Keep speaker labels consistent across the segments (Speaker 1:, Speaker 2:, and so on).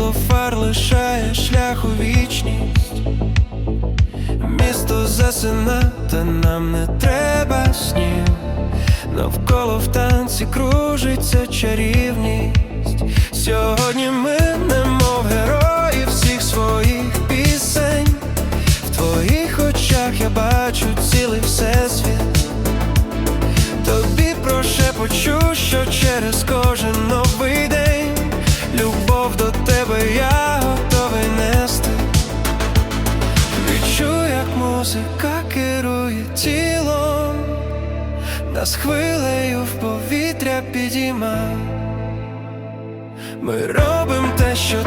Speaker 1: Світло фар лишає шлях у вічність. Місто засина, та нам не треба снів. Навколо в танці кружиться чарівність. Сьогодні ми немов герої всіх своїх пісень. В твоїх очах я бачу цілий всесвіт. Тобі прошепочу, що через кожен новий нас хвилею в повітря підійма. Ми робимо те, що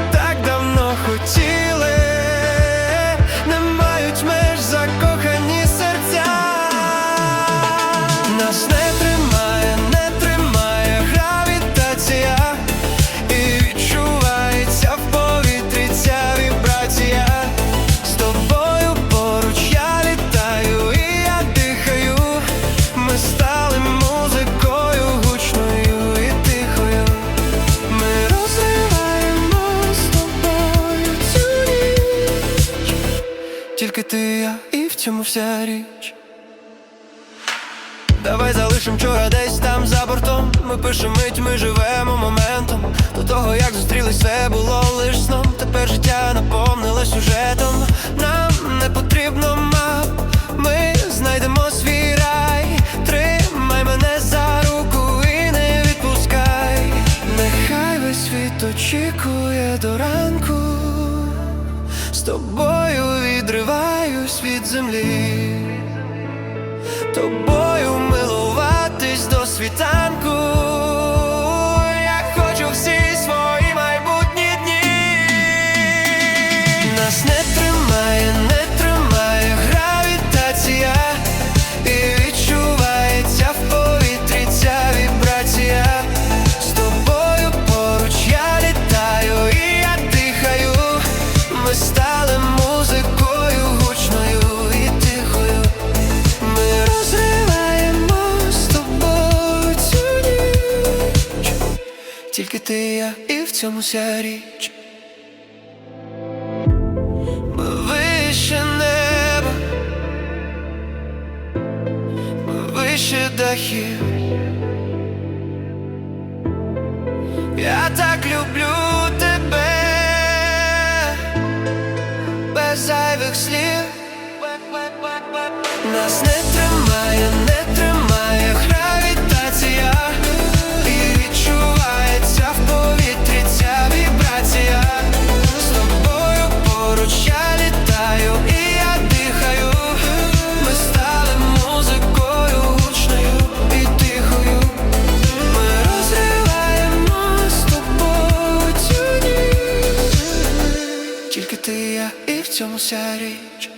Speaker 1: Тільки ти я і в цьому вся річ. Давай залишим вчора десь там за бортом. Ми пишемо мить, ми живемо моментом. До того як зустрілись, все було лиш сном. Тепер життя наповнило сюжетом. Нам не потрібно мап. Ми знайдемо свій рай. Тримай мене за руку і не відпускай. Нехай весь світ очікує до ранку. З тобою від землі тобою милуватись до світанку. Ти і в цьому вся річ. Ми вище неба, ми вище дахів. Я так люблю тебе без зайвих слів. Нас не тримає, Тільки ти і я і в цьому вся річ.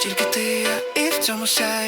Speaker 1: Тільки ти я і в цьому вся річ.